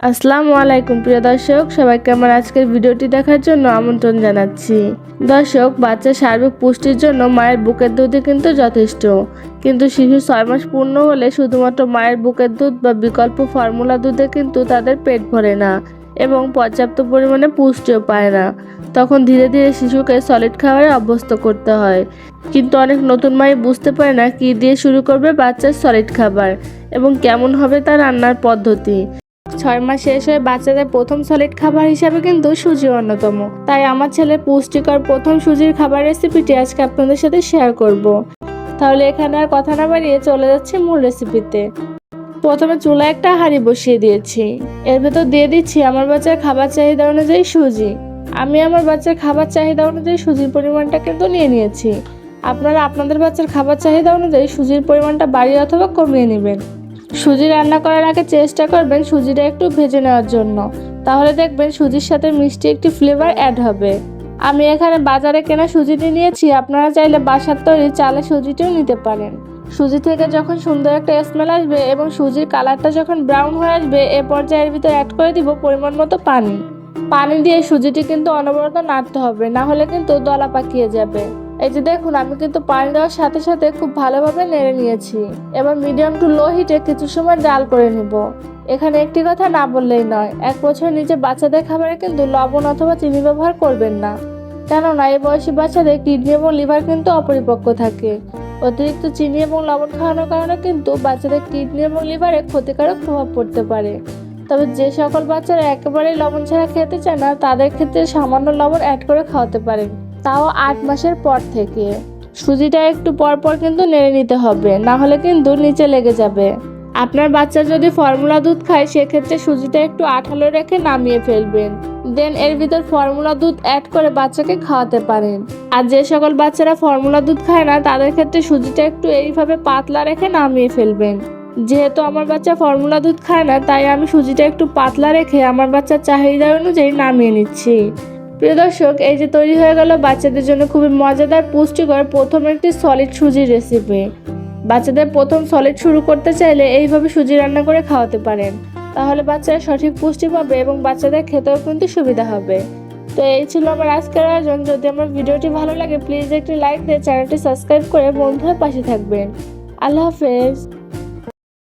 আসসালামু আলাইকুম, প্রিয় দর্শক। সবাইকে আমার আজকের ভিডিওটি দেখার জন্য আমন্ত্রণ জানাচ্ছি। দর্শক, বাচ্চার সার্বিক পুষ্টির জন্য মায়ের বুকের দুধই কিন্তু যথেষ্ট। কিন্তু শিশু ছয় মাস পূর্ণ হলে শুধুমাত্র মায়ের বুকের দুধ বা বিকল্প ফর্মুলা দুধে কিন্তু তাদের পেট ভরে না এবং পর্যাপ্ত পরিমাণে পুষ্টিও পায় না। তখন ধীরে ধীরে শিশুকে সলিড খাবারে অভ্যস্ত করতে হয়। কিন্তু অনেক নতুন মাই বুঝতে পারে না কী দিয়ে শুরু করবে বাচ্চার সলিড খাবার এবং কেমন হবে তার রান্নার পদ্ধতি। ছয় মাস শেষ হয়ে বাচ্চাদের প্রথম সলিড খাবার হিসাবে কিন্তু সুজি অন্যতম। তাই আমার ছেলের পুষ্টিকর প্রথম সুজির খাবার রেসিপিটি আজকে আপনাদের সাথে শেয়ার করব। তাহলে এখানে আর কথা না বাড়িয়ে চলে যাচ্ছে মূল রেসিপিতে প্রথমে চুলায় একটা হাঁড়ি বসিয়ে দিয়েছি। এর ভেতর দিয়ে দিচ্ছি আমার বাচ্চার খাবার চাহিদা অনুযায়ী সুজি। আমি আমার বাচ্চার খাবার চাহিদা অনুযায়ী সুজির পরিমাণটা কিন্তু নিয়ে নিয়েছি। আপনারা আপনাদের বাচ্চার খাবার চাহিদা অনুযায়ী সুজির পরিমাণটা বাড়িয়ে অথবা কমিয়ে নেবেন। সুজি রান্না করার আগে চেষ্টা করবেন সুজিটা একটু ভেজে নেওয়ার জন্য। তাহলে দেখবেন সুজির সাথে মিষ্টি একটি ফ্লেভার অ্যাড হবে। আমি এখানে বাজারে কেনা সুজিটি নিয়েছি, আপনারা চাইলে বাসার তৈরি চালের সুজিটিও নিতে পারেন। সুজি থেকে যখন সুন্দর একটা স্মেল আসবে এবং সুজির কালারটা যখন ব্রাউন হয়ে আসবে, এ পর্যায়ের ভিতরে অ্যাড করে দিব পরিমাণ মতো পানি। পানি দিয়ে সুজিটি কিন্তু অনবরত নাড়তে হবে, না হলে কিন্তু দলা পাকিয়ে যাবে। এই যে দেখুন, আমি কিন্তু পানি দেওয়ার সাথে সাথে খুব ভালোভাবে নেড়ে নিয়েছি। এবার মিডিয়াম টু লো হিটে কিছু সময় ডাল করে নিব। এখানে একটি কথা না বললেই নয়, এক বছর নিচে বাচ্চাদের খাবারে কিন্তু লবণ অথবা চিনি ব্যবহার করবেন না। কেননা এই বয়সী বাচ্চাদের কিডনি এবং লিভার কিন্তু অপরিপক্ক থাকে। অতিরিক্ত চিনি এবং লবণ খাওয়ানোর কারণে কিন্তু বাচ্চাদের কিডনি এবং লিভারে ক্ষতিকারক প্রভাব পড়তে পারে। তবে যে সকল বাচ্চারা একেবারেই লবণ ছাড়া খেতে চায় না, তাদের ক্ষেত্রে সামান্য লবণ অ্যাড করে খাওয়াতে পারেন। তাও আট মাসের পর থেকে। সুজিটা একটু পর পর কিন্তু নেড়ে নিতে হবে, না হলে কিন্তু নিচে লেগে যাবে। আপনার বাচ্চা যদি ফর্মুলা দুধ খায়, সেক্ষেত্রে সুজিটা একটু আঠালো রেখে নামিয়ে ফেলবেন। দেন এর ভিতর ফর্মুলা দুধ অ্যাড করে বাচ্চাকে খাওয়াতে পারেন। আর যে সকল বাচ্চারা ফর্মুলা দুধ খায় না, তাদের ক্ষেত্রে সুজিটা একটু এইভাবে পাতলা রেখে নামিয়ে ফেলবেন। যেহেতু আমার বাচ্চা ফর্মুলা দুধ খায় না, তাই আমি সুজিটা একটু পাতলা রেখে আমার বাচ্চার চাহিদা অনুযায়ী নামিয়ে নিচ্ছি। প্রিয় দর্শক, এই যে তৈরি হয়ে গেল বাচ্চাদের জন্য খুবই মজাদার, পুষ্টিকর প্রথম একটি সলিড সুজির রেসিপি বাচ্চাদের প্রথম সলিড শুরু করতে চাইলে এইভাবে সুজি রান্না করে খাওয়াতে পারেন। তাহলে বাচ্চারা সঠিক পুষ্টি পাবে এবং বাচ্চাদের খেতেও কিন্তু সুবিধা হবে। তো এই ছিল আমার আজকের আয়োজন। যদি আমার ভিডিওটি ভালো লাগে প্লিজ একটি লাইক দিয়ে চ্যানেলটি সাবস্ক্রাইব করে বন্ধুদের পাশে থাকবেন। আল্লাহ হাফেজ।